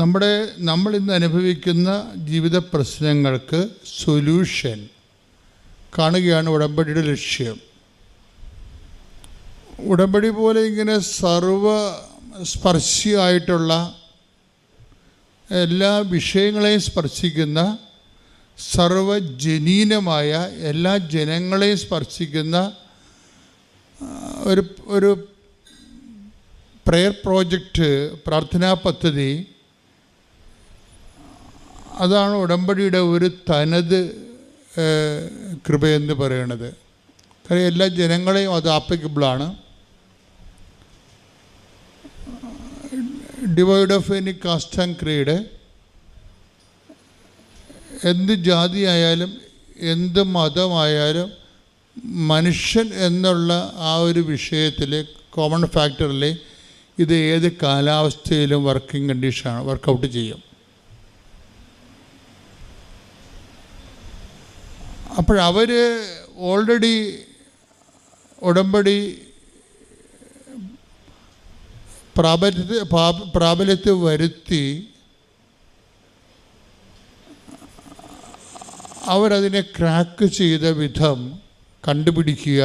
നമ്മുടെ നമ്മൾ ഇന്ന് അനുഭവിക്കുന്ന ജീവിത പ്രശ്നങ്ങൾക്ക് സൊല്യൂഷൻ കാണുകയാണ് ഉടമ്പടിയുടെ ലക്ഷ്യം. ഉടമ്പടി പോലെ ഇങ്ങനെ സർവ സ്പർശിയായിട്ടുള്ള എല്ലാ വിഷയങ്ങളെയും സ്പർശിക്കുന്ന സർവജനീനമായ എല്ലാ ജനങ്ങളെയും സ്പർശിക്കുന്ന ഒരു ഒരു പ്രെയർ പ്രോജക്റ്റ് പ്രാർത്ഥനാ പദ്ധതി അതാണ് ഉടമ്പടിയുടെ ഒരു തനത് കൃപയെന്ന് പറയണത്. കാര്യം എല്ലാ ജനങ്ങളെയും അത് ആപ്ലിക്കബിളാണ്. Divide of any caste and creed. എന്ത് ജാതിയായാലും എന്ത് മതമായാലും മനുഷ്യൻ എന്നുള്ള ആ ഒരു വിഷയത്തിൽ കോമൺ ഫാക്ടറിൽ ഇത് ഏത് കാലാവസ്ഥയിലും വർക്കിംഗ് കണ്ടീഷനാണ് വർക്കൗട്ട് ചെയ്യും. അപ്പോഴവർ ഓൾറെഡി ഉടമ്പടി പ്രാബല്യത്തെ പ്രാബ- പ്രാബല്യത്തിൽ വരുത്തി അവരതിനെ ക്രാക്ക് ചെയ്ത വിധം കണ്ടുപിടിക്കുക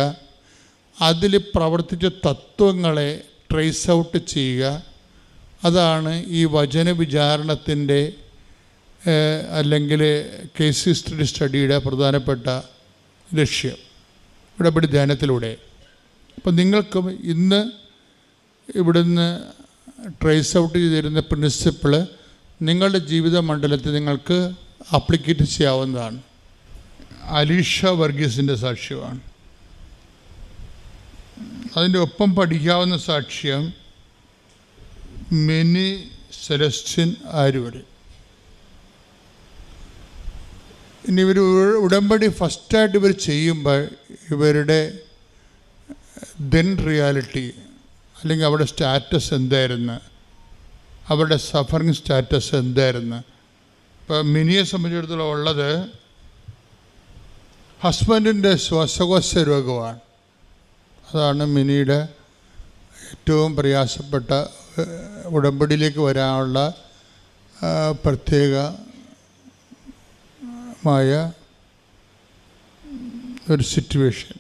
അതിൽ പ്രവർത്തിച്ച തത്വങ്ങളെ ട്രേസ് ഔട്ട് ചെയ്യുക. അതാണ് ഈ വചന വിചാരണത്തിന്റെ അല്ലെങ്കിൽ കേസ് ഹിസ്റ്ററി സ്റ്റഡിയുടെ പ്രധാനപ്പെട്ട ലക്ഷ്യം ഇടപെടി ധ്യാനത്തിലൂടെ. അപ്പം നിങ്ങൾക്കും ഇന്ന് ഇവിടുന്ന് ട്രേസ് ഔട്ട് ചെയ്തിരുന്ന പ്രിൻസിപ്പിൾ നിങ്ങളുടെ ജീവിത മണ്ഡലത്തിൽ നിങ്ങൾക്ക് അപ്ലിക്കേറ്റ് ചെയ്യാവുന്നതാണ്. അലീഷ വർഗീസിന്റെ സാക്ഷ്യമാണ്. അതിന്റെ ഒപ്പം പഠിക്കാവുന്ന സാക്ഷ്യം മിനി സെലസ്റ്റിൻ ആരുവരെ ഇനി ഇവർ ഉടമ്പടി ഫസ്റ്റായിട്ട് ഇവർ ചെയ്യുമ്പോൾ ഇവരുടെ ദെൻ റിയാലിറ്റി അല്ലെങ്കിൽ അവരുടെ സ്റ്റാറ്റസ് എന്തായിരുന്നു? അവരുടെ സഫറിങ് സ്റ്റാറ്റസ് എന്തായിരുന്നു? ഇപ്പോൾ മിനിയെ സംബന്ധിച്ചിടത്തോളം ഉള്ളത് ഹസ്ബൻഡിന്റെ ശ്വാസകോശ രോഗമാണ്. അതാണ് മിനിയുടെ ഏറ്റവും പ്രയാസപ്പെട്ട ഉടമ്പടിയിലേക്ക് വരാനുള്ള ആ, പ്രത്യേകമായ ഒരു സിറ്റുവേഷൻ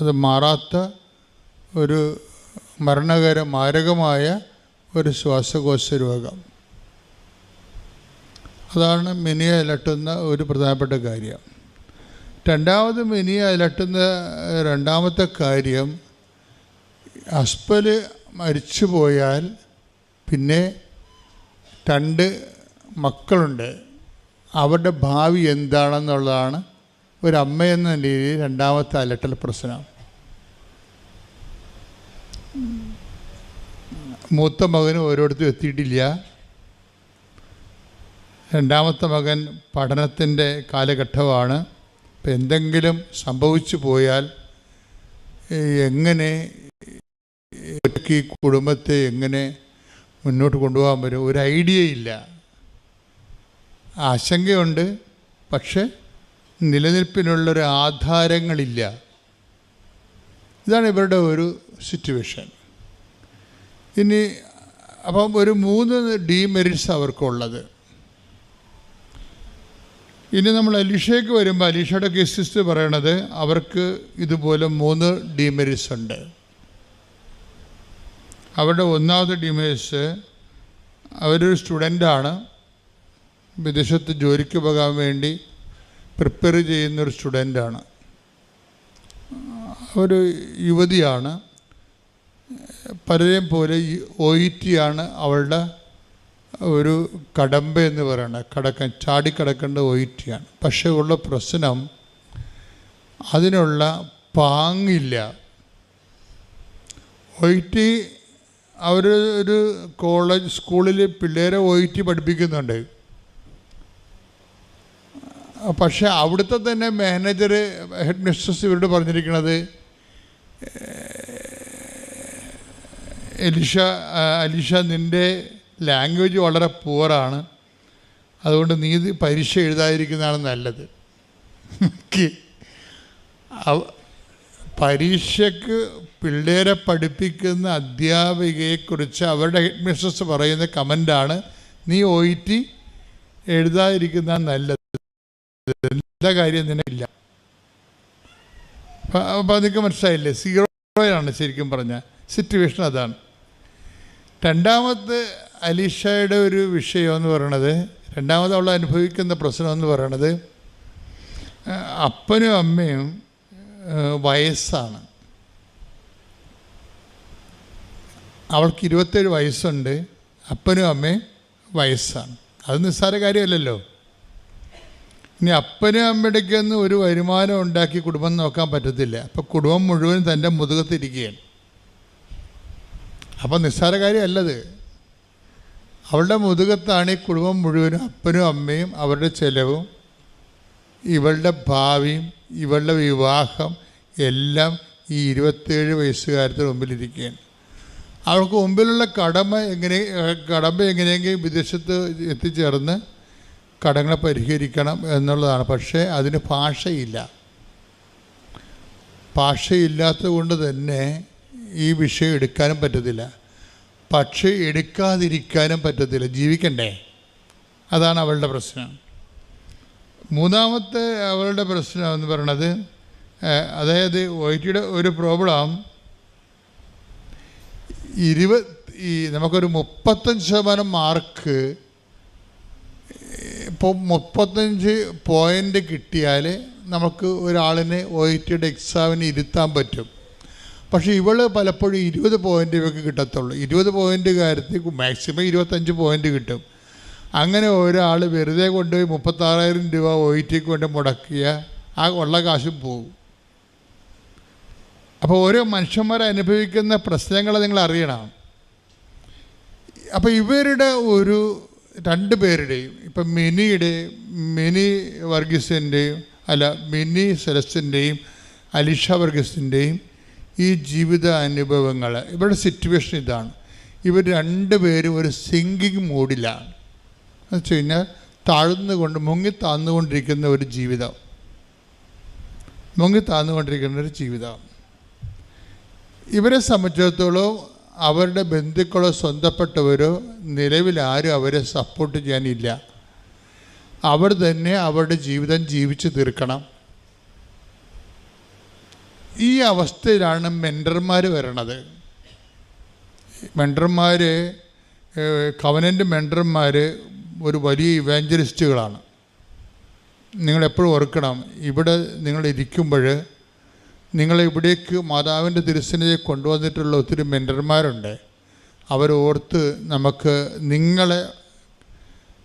അത് മാറാത്ത ഒരു മരണകര മാരകമായ ഒരു ശ്വാസകോശ രോഗം. അതാണ് മിനിയെ അലട്ടുന്ന ഒരു പ്രധാനപ്പെട്ട കാര്യം. രണ്ടാമത് മിനിയെ അലട്ടുന്ന രണ്ടാമത്തെ കാര്യം ഹസ്ബൻഡ് മരിച്ചു പോയാൽ പിന്നെ രണ്ട് മക്കളുണ്ട്. അവരുടെ ഭാവി എന്താണെന്നുള്ളതാണ് ഒരമ്മയെന്ന രീതിയിൽ രണ്ടാമത്തെ അലട്ടൽ പ്രശ്നം. മൂത്ത മകന് ഓരോരുത്തരും എത്തിയിട്ടില്ല. രണ്ടാമത്തെ മകൻ പഠനത്തിന്റെ കാലഘട്ടമാണ്. ഇപ്പം എന്തെങ്കിലും സംഭവിച്ചു പോയാൽ എങ്ങനെ ഈ കുടുംബത്തെ എങ്ങനെ മുന്നോട്ട് കൊണ്ടുപോകാൻ പറ്റും? ഒരു ഐഡിയ ഇല്ല. ആശങ്കയുണ്ട് പക്ഷെ നിലനിൽപ്പിനുള്ളൊരു ആധാരങ്ങളില്ല. ഇതാണ് ഇവരുടെ ഒരു സിറ്റുവേഷൻ ഇനി അപ്പം ഒരു മൂന്ന് ഡീമെറിറ്റ്സ് അവർക്കുള്ളത്. ഇനി നമ്മൾ അലീഷയ്ക്ക് വരുമ്പോൾ അലീഷയുടെ കേസിസ്റ്റ് പറയണത് അവർക്ക് ഇതുപോലെ മൂന്ന് ഡീമെറിറ്റ്സ് ഉണ്ട്. അവരുടെ ഒന്നാമത്തെ ഡീമെറിറ്റ്സ് അവരൊരു സ്റ്റുഡന്റാണ് വിദേശത്ത് ജോലിക്ക് പോകാൻ വേണ്ടി പ്രിപ്പയർ ചെയ്യുന്നൊരു സ്റ്റുഡന്റാണ് ഒരു യുവതിയാണ്. പലരെയും പോലെ ഒ ഇ ടി ആണ് അവളുടെ ഒരു കടമ്പ എന്ന് പറയുന്നത് കടക്ക ചാടിക്കടക്കേണ്ട ഒ ഇ ടി ആണ്. പക്ഷേ ഉള്ള പ്രശ്നം അതിനുള്ള പാങ്ങില്ല. ഒ ഇ ടി അവർ ഒരു കോളേജ് സ്കൂളിൽ പിള്ളേരെ ഒ ഇ ടി പഠിപ്പിക്കുന്നുണ്ട്. പക്ഷേ അവിടുത്തെ തന്നെ മാനേജർ ഹെഡ് മിസ്ട്രസ് ഇവരോട് പറഞ്ഞിരിക്കുന്നത് എലിഷ അലിഷ നിന്റെ ലാംഗ്വേജ് വളരെ പുവറാണ്. അതുകൊണ്ട് നീ പരീക്ഷ എഴുതാതിരിക്കുന്നതാണ് നല്ലത്. ക്ക് പരീക്ഷയ്ക്ക് പിള്ളേരെ പഠിപ്പിക്കുന്ന അധ്യാപികയെക്കുറിച്ച് അവരുടെ ഹെഡ് മിസ്ട്രസ് പറയുന്ന കമന്റാണ് നീ ഒ ഇ ടി എഴുതാതിരിക്കുന്ന നല്ലത്. എന്താ കാര്യം നിനക്കില്ല അപ്പം നിങ്ങൾക്ക് മനസ്സിലായില്ലേ? സീറോയാണ് ശരിക്കും പറഞ്ഞ. സിറ്റുവേഷൻ അതാണ്. രണ്ടാമത്തെ അലീഷയുടെ ഒരു വിഷയം എന്ന് പറയണത് രണ്ടാമത് അവൾ അനുഭവിക്കുന്ന പ്രശ്നം എന്ന് പറയണത് അപ്പനും അമ്മയും വയസ്സാണ്. അവൾക്ക് ഇരുപത്തേഴ് വയസ്സുണ്ട് അപ്പനും അമ്മയും വയസ്സാണ്. അത് നിസ്സാര കാര്യമല്ലല്ലോ. ഇനി അപ്പനും അമ്മയുടെക്കൊന്നും ഒരു വരുമാനം ഉണ്ടാക്കി കുടുംബം നോക്കാൻ പറ്റത്തില്ല. അപ്പം കുടുംബം മുഴുവൻ തന്റെ മുതുകത്തിരിക്കുകയാണ്. അപ്പം നിസ്സാര കാര്യമല്ലത്. അവളുടെ മുതുകത്താണ് ഈ കുടുംബം മുഴുവനും അപ്പനും അമ്മയും അവരുടെ ചെലവും ഇവളുടെ ഭാവിയും ഇവളുടെ വിവാഹം എല്ലാം ഈ ഇരുപത്തേഴ് വയസ്സുകാരത്തിന് മുമ്പിലിരിക്കുകയാണ്. അവൾക്ക് മുമ്പിലുള്ള കടമ എങ്ങനെ കടമ എങ്ങനെയെങ്കിലും വിദേശത്ത് എത്തിച്ചേർന്ന് കടങ്ങളെ പരിഹരിക്കണം എന്നുള്ളതാണ്. പക്ഷേ അതിന് ഭാഷയില്ല. ഭാഷയില്ലാത്തത് കൊണ്ട് തന്നെ ഈ വിഷയം എടുക്കാനും പറ്റത്തില്ല. പക്ഷേ എടുക്കാതിരിക്കാനും പറ്റത്തില്ല. ജീവിക്കണ്ടേ? അതാണ് അവളുടെ പ്രശ്നം. മൂന്നാമത്തെ അവളുടെ പ്രശ്നം എന്ന് പറയണത് അതായത് വൈറ്റിയുടെ ഒരു പ്രോബ്ലം ഇരുപത് ഈ നമുക്കൊരു മുപ്പത്തഞ്ച് ശതമാനം മാർക്ക് ഇപ്പോൾ മുപ്പത്തഞ്ച് പോയിന്റ് കിട്ടിയാൽ നമുക്ക് ഒരാളിനെ ഒ ഐ ടിയുടെ എക്സാമിന് ഇരുത്താൻ പറ്റും. പക്ഷേ ഇവൾ പലപ്പോഴും ഇരുപത് പോയിന്റ് ഇവർക്ക് കിട്ടത്തുള്ളൂ. ഇരുപത് പോയിന്റ് കാര്യത്തിൽ മാക്സിമം ഇരുപത്തഞ്ച് പോയിന്റ് കിട്ടും. അങ്ങനെ ഒരാൾ വെറുതെ കൊണ്ടുപോയി മുപ്പത്താറായിരം രൂപ ഒ ഐ ടിക്ക് കൊണ്ട് മുടക്കിയ ആ ഉള്ള കാശും പോകും അപ്പോൾ ഓരോ മനുഷ്യന്മാരെ അനുഭവിക്കുന്ന പ്രശ്നങ്ങൾ നിങ്ങൾ അറിയണം. അപ്പോൾ ഇവരുടെ ഒരു രണ്ട് പേരുടെയും ഇപ്പം മിനിയുടെ മിനി വർഗീസിന്റെയും അല്ല മിനി സെലസ്റ്റിന്റെയും അലിഷ വർഗീസിന്റെയും ഈ ജീവിത അനുഭവങ്ങൾ ഇവരുടെ സിറ്റുവേഷൻ ഇതാണ്. ഇവർ രണ്ട് പേരും ഒരു സിങ്കിങ് മൂഡിലാണ് എന്ന് വെച്ച് കഴിഞ്ഞാൽ താഴ്ന്നുകൊണ്ട് മുങ്ങി താഴ്ന്നുകൊണ്ടിരിക്കുന്ന ഒരു ജീവിതം. മുങ്ങി താഴ്ന്നുകൊണ്ടിരിക്കുന്ന ഒരു ജീവിതം. ഇവരെ സംബന്ധിച്ചിടത്തോളം അവരുടെ ബന്ധുക്കളോ സ്വന്തപ്പെട്ടവരോ നിലവിൽ ആരും അവരെ സപ്പോർട്ട് ചെയ്യാനില്ല. അവർ തന്നെ അവരുടെ ജീവിതം ജീവിച്ചു തീർക്കണം. ഈ അവസ്ഥയിലാണ് മെന്റർമാർ വരണത്. മെന്റർമാർ കവനന്റ് മെന്റർമാർ ഒരു വലിയ ഇവാഞ്ചലിസ്റ്റുകളാണ് നിങ്ങളെപ്പോഴും ഓർക്കണം ഇവിടെ നിങ്ങൾ ഇരിക്കുമ്പോൾ നിങ്ങളെ ഇവിടേക്ക് മാതാവിന്റെ തിരുസനയെ കൊണ്ടുവന്നിട്ടുള്ള ഒത്തിരി മെന്റർമാരുണ്ട്. അവരോർത്ത് നമുക്ക് നിങ്ങളെ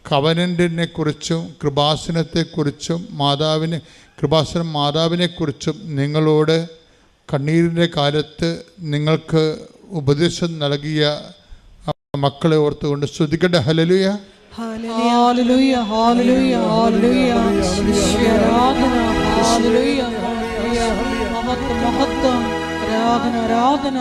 കവനന്റിനെ കുറിച്ചും കൃപാസനത്തെക്കുറിച്ചും മാതാവിനെ കൃപാസനം മാതാവിനെക്കുറിച്ചും നിങ്ങളോട് കണ്ണീരിന്റെ കാലത്ത് നിങ്ങൾക്ക് ഉപദേശം നൽകിയ മക്കളെ ഓർത്തുകൊണ്ട് ശ്രദ്ധിക്കട്ടെ ഹലലുയ. ഈശോയെ ആരാധന, hallelujah, hallelujah. മഹത്വം, മഹത്വം, ആരാധന, ആരാധന.